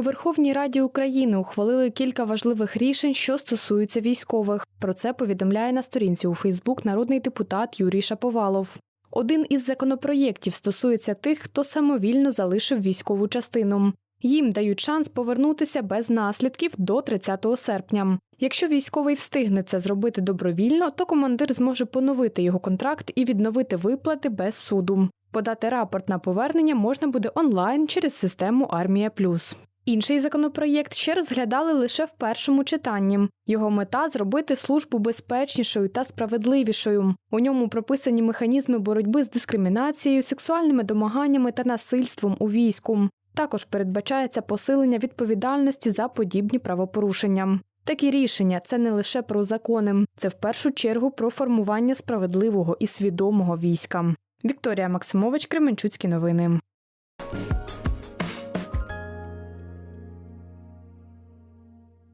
У Верховній Раді України ухвалили кілька важливих рішень, що стосуються військових. Про це повідомляє на сторінці у Фейсбук народний депутат Юрій Шаповалов. Один із законопроєктів стосується тих, хто самовільно залишив військову частину. Їм дають шанс повернутися без наслідків до 30 серпня. Якщо військовий встигне це зробити добровільно, то командир зможе поновити його контракт і відновити виплати без суду. Подати рапорт на повернення можна буде онлайн через систему Армія Плюс. Інший законопроєкт ще розглядали лише в першому читанні. Його мета зробити службу безпечнішою та справедливішою. У ньому прописані механізми боротьби з дискримінацією, сексуальними домаганнями та насильством у війську. Також передбачається посилення відповідальності за подібні правопорушення. Такі рішення це не лише про закони, це в першу чергу про формування справедливого і свідомого війська. Вікторія Максимович, Кременчуцькі новини.